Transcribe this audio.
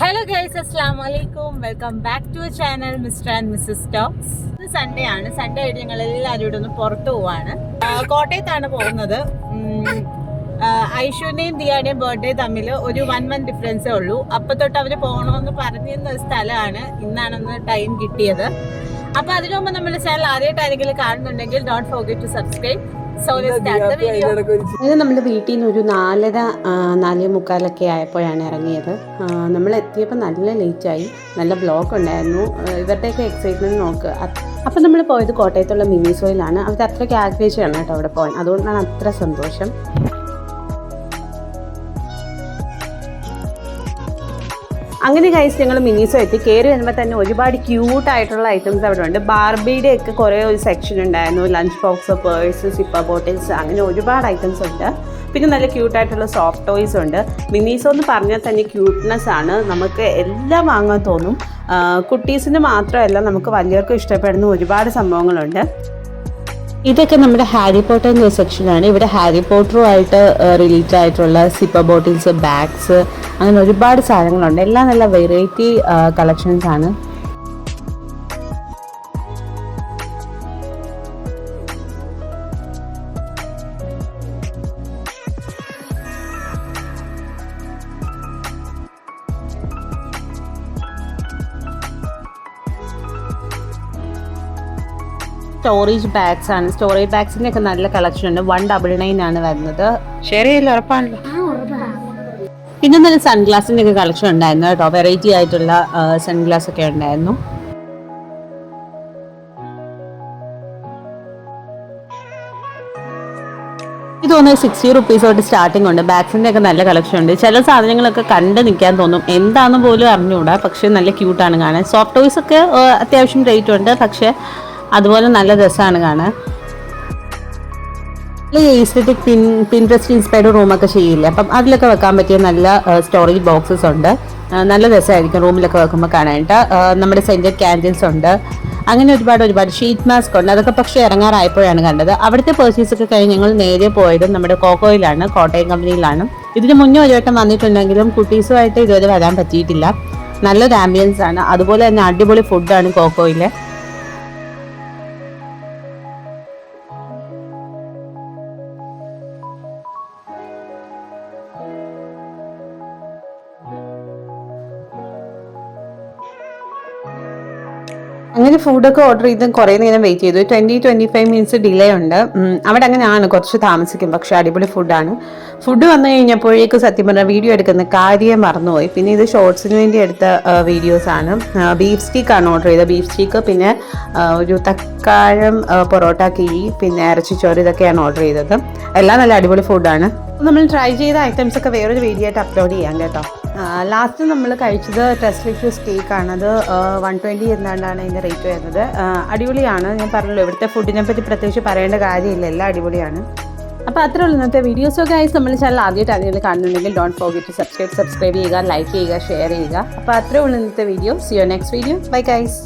Hello guys അസ്സാം വലൈക്കും welcome back to channel mister and missus talks ഇത് Sunday ആണ്. സൺഡേ ആയിട്ട് ഞങ്ങൾ എല്ലാവരും ഇവിടെ ഒന്ന് പുറത്തു പോവാണ്. കോട്ടയത്താണ് പോകുന്നത്. ഐഷുവിന്റെയും ദിയാടെയും ബർത്ത്ഡേ തമ്മിൽ ഒരു വൺ മന്ത് ഡിഫറൻസേ ഉള്ളൂ. അപ്പം തൊട്ട് അവർ പോകണമെന്ന് പറഞ്ഞിരുന്ന ഒരു സ്ഥലമാണ്. ഇന്നാണൊന്ന് ടൈം കിട്ടിയത്. അപ്പോൾ അതിനു മുമ്പ് നമ്മുടെ ചാനൽ ആദ്യമായിട്ടാരെങ്കിലും കാണുന്നുണ്ടെങ്കിൽ ഡോണ്ട് ഫോർഗെറ്റ് ടു സബ്സ്ക്രൈബ് ഇത് നമ്മുടെ വീട്ടിൽ നിന്ന് ഒരു നാലര നാലേ മുക്കാലൊക്കെ ആയപ്പോഴാണ് ഇറങ്ങിയത്. നമ്മൾ എത്തിയപ്പോൾ നല്ല ലേറ്റായി നല്ല ബ്ലോക്ക് ഉണ്ടായിരുന്നു. ഇവരുടെയൊക്കെ എക്സൈറ്റ്മെന്റ് നോക്ക്. അപ്പം നമ്മൾ പോയത് കോട്ടയത്തുള്ള മിനിസോയിലാണ് അവർ അത്രയ്ക്ക് ആഗ്രഹിച്ചാണ് കേട്ടോ അവിടെ പോകാൻ. അതുകൊണ്ടാണ് അത്ര സന്തോഷം. അങ്ങനെ കഴിച്ച് ഞങ്ങൾ മിനിസോ എത്തി. കയറി വരുമ്പോൾ തന്നെ ഒരുപാട് ക്യൂട്ട് ആയിട്ടുള്ള ഐറ്റംസ് അവിടെ ഉണ്ട്. ബാർബിയുടെ ഒക്കെ കുറേ ഒരു സെക്ഷൻ ഉണ്ടായിരുന്നു. Lunch box purse sipper bottles അങ്ങനെ ഒരുപാട് ഐറ്റംസ് ഉണ്ട്. പിന്നെ നല്ല ക്യൂട്ടായിട്ടുള്ള സോഫ്റ്റ് ടോയ്സ് ഉണ്ട്. മിനീസോ എന്ന് പറഞ്ഞാൽ തന്നെ ക്യൂട്ട്നെസ് ആണ്. നമുക്ക് എല്ലാം വാങ്ങാൻ തോന്നും. കുട്ടീസിന് മാത്രമല്ല നമുക്ക് വലിയവർക്കും ഇഷ്ടപ്പെടുന്ന ഒരുപാട് സംഭവങ്ങളുണ്ട്. ഇതൊക്കെ നമ്മുടെ ഹാരി പോട്ടറിന്റെ സെക്ഷനാണ് ഇവിടെ ഹാരി പോട്ടറുമായിട്ട് റിലേറ്റഡ് ആയിട്ടുള്ള സിപ്പർ ബോട്ടിൽസ് ബാഗ്സ് അങ്ങനെ ഒരുപാട് സാധനങ്ങളുണ്ട്. എല്ലാം നല്ല വെറൈറ്റി കളക്ഷൻസ് ആണ്. സ്റ്റോറേജ് ബാഗ്സ് ആണ്. സ്റ്റോറേജ് ബാഗ്സിന്റെ ഒക്കെ നല്ല കളക്ഷൻ ഉണ്ട്. വൺ ഡബിൾ നയൻ ആണ് വരുന്നത്. ഷെയർ ചെയ്യില്ല? ഉറപ്പാണല്ലോ. പിന്നെ നല്ല സൺഗ്ലാസിന്റെ ഒക്കെ കളക്ഷൻ ഉണ്ടായിരുന്നു കേട്ടോ. വെറൈറ്റി ആയിട്ടുള്ള സൺഗ്ലാസ് ഒക്കെ ഉണ്ടായിരുന്നു. ഇത് തോന്നുന്നത് സിക്സ്റ്റി റുപ്പീസ് തൊട്ട് സ്റ്റാർട്ടിംഗ് ഉണ്ട്. ബാഗ്സിന്റെ ഒക്കെ നല്ല കളക്ഷൻ ഉണ്ട്. ചില സാധനങ്ങളൊക്കെ കണ്ട് നിൽക്കാൻ തോന്നും. എന്താണെന്ന് പോലും അറിഞ്ഞുകൂടാ പക്ഷേ നല്ല ക്യൂട്ടാണ് കാണാൻ. സോഫ്റ്റ് ടോയ്സ് ഒക്കെ അത്യാവശ്യം റേറ്റ് ഉണ്ട്. പക്ഷേ അതുപോലെ നല്ല രസമാണ് കാണാൻ. ഈസ്തറ്റിക് പിൻ പിൻട്രസ്റ്റ് ഇൻസ്പയർഡ് റൂമൊക്കെ ചെയ്യില്ലേ? അപ്പം അതിലൊക്കെ വെക്കാൻ പറ്റിയ നല്ല സ്റ്റോറേജ് ബോക്സസ് ഉണ്ട്. നല്ല രസമായിരിക്കും റൂമിലൊക്കെ വെക്കുമ്പോൾ കാണാനായിട്ട്. നമ്മുടെ സെന്റർ ക്യാൻഡിൽസ് ഉണ്ട്. അങ്ങനെ ഒരുപാട് ഒരുപാട് ഷീറ്റ് മാസ്ക് ഉണ്ട്. അതൊക്കെ പക്ഷേ ഇറങ്ങാറായപ്പോഴാണ് കണ്ടത്. അവിടുത്തെ പർച്ചേസ് ഒക്കെ കഴിഞ്ഞ് ഞങ്ങൾ നേരെ പോയത് നമ്മുടെ കോക്കോയിലാണ് കോട്ടയം കമ്പനിയിലാണ് ഇതിന് മുന്നേ ഒരു വട്ടം വന്നിട്ടുണ്ടെങ്കിലും കുട്ടീസുമായിട്ട് ഇതുവരെ വരാൻ പറ്റിയിട്ടില്ല. നല്ലൊരു ആംബിയൻസ് ആണ്. അതുപോലെ തന്നെ അടിപൊളി ഫുഡാണ് കോക്കോയിലെ. അങ്ങനെ ഫുഡൊക്കെ ഓർഡർ ചെയ്ത് കുറേ നേരം വെയിറ്റ് ചെയ്തു. Twenty twenty five minutes delay ഉണ്ട്. അവിടെ അങ്ങനെയാണ് കുറച്ച് താമസിക്കും പക്ഷേ അടിപൊളി ഫുഡാണ് ഫുഡ് വന്നു കഴിഞ്ഞപ്പോഴേക്കും സത്യം പറഞ്ഞാൽ വീഡിയോ എടുക്കുന്ന കാര്യം മറന്നുപോയി. പിന്നെ ഇത് ഷോർട്സിന് വേണ്ടി എടുത്ത വീഡിയോസ് ആണ്. ബീഫ് സ്റ്റീക്കാണ് ഓർഡർ ചെയ്തത്. ബീഫ് സ്റ്റീക്ക് പിന്നെ ഒരു തക്കാഴം പൊറോട്ട കിഴി പിന്നെ ഇറച്ചിച്ചോറ് ഇതൊക്കെയാണ് ഓർഡർ ചെയ്തത്. എല്ലാം നല്ല അടിപൊളി ഫുഡാണ് നമ്മൾ ട്രൈ ചെയ്ത ഐറ്റംസ് ഒക്കെ വേറൊരു വീഡിയോ ആയിട്ട് അപ്ലോഡ് ചെയ്യാം കേട്ടോ. ലാസ്റ്റ് നമ്മൾ കഴിച്ചത് ടെസ്റ്റ് കേക്ക് ആണ്. അത് വൺ ട്വന്റി എന്നാണ്ടാണ് അതിന്റെ റേറ്റ് വരുന്നത്. അടിപൊളിയാണ്. ഞാൻ പറഞ്ഞല്ലോ ഇവിടുത്തെ ഫുഡിനെ പറ്റി പ്രത്യേകിച്ച് പറയേണ്ട കാര്യമില്ല. എല്ലാം അടിപൊളിയാണ്. അപ്പോൾ അത്രേ ഉള്ളൂ ഇന്നത്തെ വീഡിയോസൊക്കെ ആയി നമ്മൾ ചാനൽ ആദ്യമായിട്ട് അതിൽ കാണുന്നുണ്ടെങ്കിൽ don't forget to subscribe subscribe ചെയ്യുക ലൈക്ക് ചെയ്യുക ഷെയർ ചെയ്യുക. അപ്പോൾ അത്രേ ഉള്ളൂ ഇന്നത്തെ വീഡിയോ സിയോ നെക്സ്റ്റ് വീഡിയോ ബൈ ഗൈസ്